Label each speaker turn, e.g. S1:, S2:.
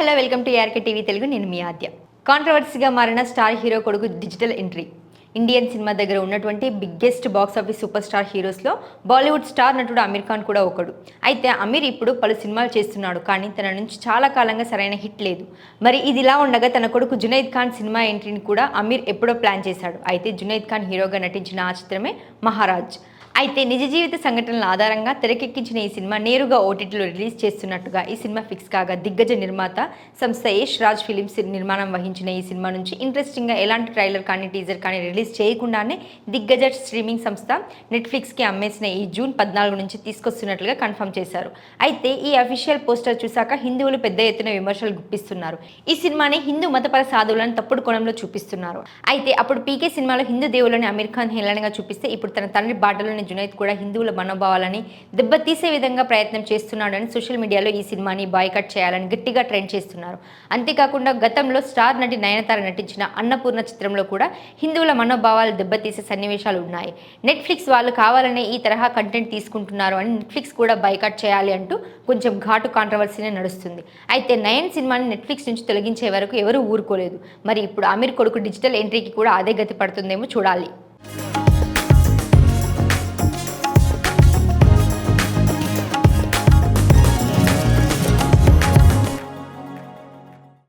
S1: Hello welcome to ARK TV Telugu. నేను మీ ఆద్య. కాంట్రవర్సీగా మారిన స్టార్ హీరో కొడుకు డిజిటల్ ఎంట్రీ. ఇండియన్ సినిమా దగ్గర ఉన్నటువంటి biggest box office super star హీరోస్లో Bollywood star నటుడు అమీర్ ఖాన్ కూడా ఒకడు. అయితే అమీర్ ఇప్పుడు పలు సినిమాలు చేస్తున్నాడు కానీ తన నుంచి చాలా కాలంగా సరైన హిట్ లేదు. మరి ఇది ఇలా ఉండగా తన కొడుకు జునైద్ ఖాన్ సినిమా ఎంట్రీని కూడా అమీర్ ఎప్పుడో ప్లాన్ చేశాడు. అయితే జునైద్ ఖాన్ హీరోగా నటించిన ఆ చిత్రమే మహారాజ్. అయితే నిజ జీవిత సంఘటనల ఆధారంగా తెరకెక్కించిన ఈ సినిమా నేరుగా ఓటీటీలో రిలీజ్ చేస్తున్నట్టుగా ఈ సినిమా ఫిక్స్ కాగా దిగ్గజ నిర్మాత సంస్థ యష్ రాజ్ ఫిలిమ్స్ నిర్మాణం వహించిన ఈ సినిమా నుంచి ఇంట్రెస్టింగ్గా ఎలాంటి ట్రైలర్ కానీ టీజర్ కానీ రిలీజ్ చేయకుండానే దిగ్గజ స్ట్రీమింగ్ సంస్థ నెట్ఫ్లిక్స్కి అమ్మేసిన ఈ జూన్ పద్నాలుగు నుంచి తీసుకొస్తున్నట్లుగా కన్ఫర్మ్ చేశారు. అయితే ఈ అఫీషియల్ పోస్టర్ చూశాక హిందువులు పెద్ద ఎత్తున విమర్శలు గుప్పిస్తున్నారు. ఈ సినిమాని హిందూ మతపర సాధువులను తప్పుడు కోణంలో చూపిస్తున్నారు. అయితే అప్పుడు పీకే సినిమాలో హిందూ దేవులని అమీర్ ఖాన్ హేళనగా చూపిస్తే ఇప్పుడు తన తండ్రి బాటలోని జునైద్ కూడా హిందువుల మనోభావాలని దెబ్బతీసే విధంగా ప్రయత్నం చేస్తున్నాడని సోషల్ మీడియాలో ఈ సినిమాని బాయ్కట్ చేయాలని గట్టిగా ట్రెండ్ చేస్తున్నారు. అంతేకాకుండా గతంలో స్టార్ నటి నయనతార నటించిన అన్నపూర్ణ చిత్రంలో కూడా హిందువుల మనోభావాలు దెబ్బతీసే సన్నివేశాలు ఉన్నాయి. నెట్ఫ్లిక్స్ వాళ్ళు కావాలనే ఈ తరహా కంటెంట్ తీసుకుంటున్నారు అని నెట్ఫ్లిక్స్ కూడా బైకట్ చేయాలి అంటూ కొంచెం ఘాటు కాంట్రవర్సీనే నడుస్తుంది. అయితే నయన్ సినిమాని నెట్ఫ్లిక్స్ నుంచి తొలగించే వరకు ఎవరూ ఊరుకోలేదు. మరి ఇప్పుడు అమీర్ కొడుకు డిజిటల్ ఎంట్రీకి కూడా అదే గతి పడుతుందేమో చూడాలి.